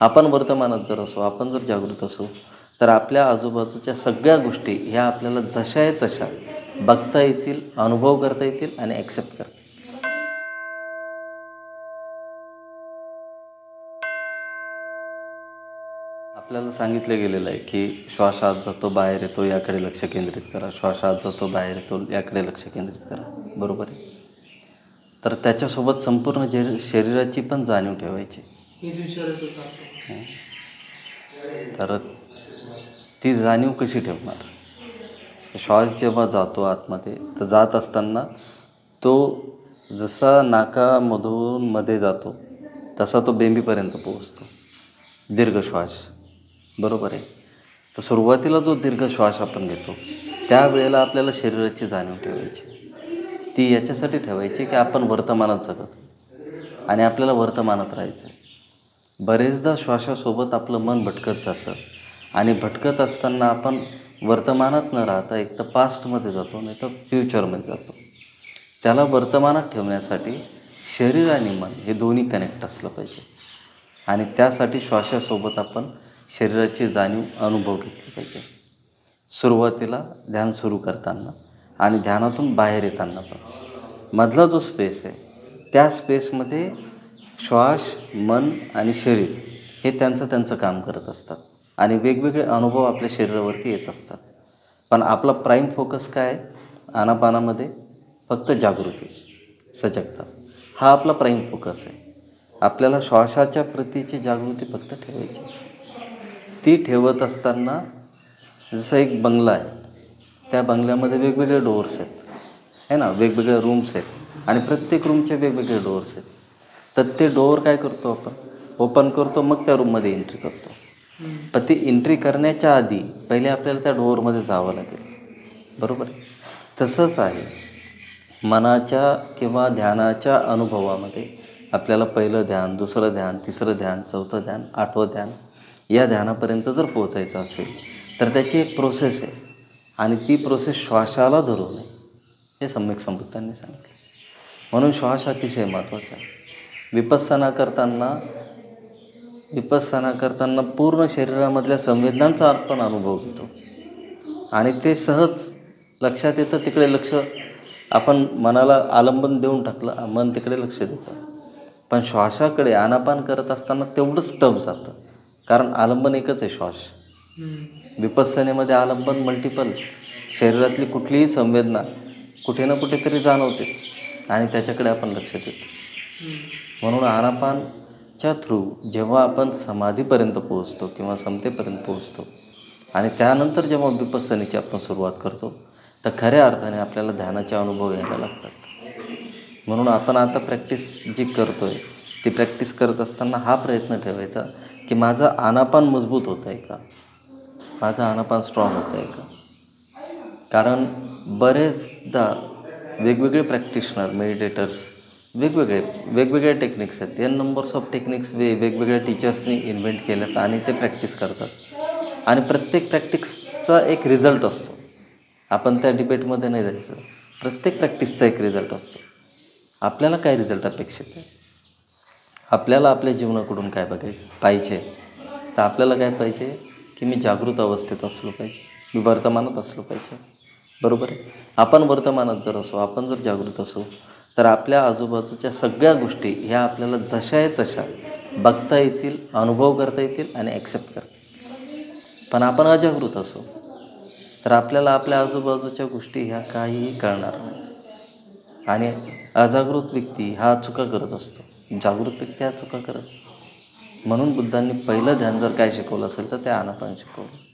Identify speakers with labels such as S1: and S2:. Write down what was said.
S1: आपण वर्तमानात जर असो आपण जर जागृत असो तर आपल्या आजूबाजूच्या सगळ्या गोष्टी ह्या आपल्याला जशा आहे तशा बघता येतील अनुभव करता येतील आणि ॲक्सेप्ट करता येतील. आपल्याला सांगितलं गेलेलं आहे की श्वास आत जातो बाहेर येतो याकडे लक्ष केंद्रित करा. श्वास आत जातो बाहेर येतो याकडे लक्ष केंद्रित करा. बरोबर आहे? तर त्याच्यासोबत संपूर्ण जे शरीराची पण जाणीव ठेवायची. तर ती जाणीव कशी ठेवणार? श्वास जेव्हा जातो आतमध्ये तर जात असताना तो जसा नाकामधून मध्ये जातो तसा तो बेंबीपर्यंत पोहोचतो. दीर्घ श्वास. बरोबर आहे? तर सुरुवातीला जो दीर्घ श्वास आपण घेतो त्यावेळेला आपल्याला शरीराची जाणीव ठेवायची. ती याच्यासाठी ठेवायची की आपण वर्तमानात जगतो आणि आपल्याला वर्तमानात राहायचं आहे बरेचदा श्वासासोबत आपलं मन भटकत जातं. आणि भटकत असताना आपण वर्तमानात न राहता एक तर पास्टमध्ये जातो नाही तर फ्युचरमध्ये जातो. त्याला वर्तमानात ठेवण्यासाठी शरीर आणि मन हे दोन्ही कनेक्ट असलं पाहिजे. आणि त्यासाठी श्वासासोबत आपण शरीराची जाणीव अनुभव घेतली पाहिजे. सुरुवातीला ध्यान सुरू करताना आणि ध्यानातून बाहेर येताना पण. मधला जो स्पेस आहे त्या स्पेसमध्ये श्वास मन आणि शरीर हे त्यांचं त्यांचं काम करत असतात. आणि वेगवेगळे अनुभव आपल्या शरीरावरती येत असतात. पण आपला प्राईम फोकस काय? आनापानामध्ये फक्त जागृती सजगता. हा आपला प्राईम फोकस आहे. आपल्याला श्वासाच्या प्रतीची जागृती फक्त ठेवायची. ती ठेवत असताना जसं एक बंगला आहे त्या बंगल्यामध्ये वेगवेगळे डोअर्स आहेत. है ना? वेगवेगळे रूम्स आहेत. आणि प्रत्येक रूमचे वेगवेगळे डोअर्स आहेत. तर ते डोअर काय करतो आपण? ओपन करतो मग त्या रूममध्ये एंट्री करतो. पण ती एंट्री करण्याच्या आधी पहिले आपल्याला त्या डोअरमध्ये जावं लागेल. बरोबर आहे? तसंच आहे. मनाच्या किंवा ध्यानाच्या अनुभवामध्ये आपल्याला पहिलं ध्यान दुसरं ध्यान तिसरं ध्यान चौथं ध्यान आठवं ध्यान या ध्यानापर्यंत जर पोचायचं असेल तर त्याची एक प्रोसेस आहे. आणि ती प्रोसेस श्वासाला धरून आहे. हे सम्यक संबुद्धांनी सांगितलं. म्हणून श्वास अतिशय महत्त्वाचा आहे. विपस्सना करताना विपस्सना करताना पूर्ण शरीरामधल्या संवेदनांचा आपण अनुभव घेतो आणि ते सहज लक्षात येतं तिकडे लक्ष आपण मनाला आलंबन देऊन टाकलं मन तिकडे लक्ष देतं. पण श्वासाकडे आनापान करत असताना तेवढंच टफ जातं. कारण आलंबन एकच आहे श्वास. विपस्सनेमध्ये आलंबन मल्टिपल शरीरातली कुठलीही संवेदना कुठे ना कुठेतरी जाणवतेच आणि त्याच्याकडे आपण लक्ष देतो. म्हणून आनापानच्या थ्रू जेव्हा आपण समाधीपर्यंत पोहोचतो किंवा समतेपर्यंत पोहोचतो आणि त्यानंतर जेव्हा विपස්සनेची आपण सुरुवात करतो तर खऱ्या अर्थाने आपल्याला ध्यानाचे अनुभव यायला लागतात. म्हणून आपण आता प्रॅक्टिस जी करतो आहे ती प्रॅक्टिस करत असताना हा प्रयत्न ठेवायचा की माझं आनापान मजबूत होत आहे का? माझं आनापान स्ट्रॉंग होतं आहे का? कारण बरेचदा वेगवेगळे प्रॅक्टिशनर मेडिटेटर्स वेगवेगळे वेगवेगळे टेक्निक्स आहेत. एन नंबर्स ऑफ टेक्निक्स वे वेगवेगळ्या टीचर्सनी इन्व्हेंट केल्यात आणि ते प्रॅक्टिस करतात. आणि प्रत्येक प्रॅक्टिसचा एक रिझल्ट असतो. आपण त्या डिबेटमध्ये नाही जायचं. प्रत्येक प्रॅक्टिसचा एक रिझल्ट असतो. आपल्याला काय रिझल्ट अपेक्षित आहे? आपल्याला आपल्या जीवनाकडून काय बघायचं? पाहिजे. तर आपल्याला काय पाहिजे? की मी जागृत अवस्थेत असलो पाहिजे. मी वर्तमानात असलो पाहिजे. बरोबर आहे? आपण वर्तमानात जर असो आपण जर जागृत असो तर आपल्या आजूबाजूच्या सगळ्या गोष्टी ह्या आपल्याला जशा आहे तशा बघता येतील अनुभव करता येतील आणि ॲक्सेप्ट करता येतील. पण आपण अजागृत असो तर आपल्याला आपल्या आजूबाजूच्या गोष्टी ह्या काहीही कळणार नाही. आणि अजागृत व्यक्ती हा चुका करत असतो. जागृत व्यक्ती हा चुका करत. म्हणून बुद्धांनी पहिलं ध्यान जर काय शिकवलं असेल तर ते आनापान शिकवलं.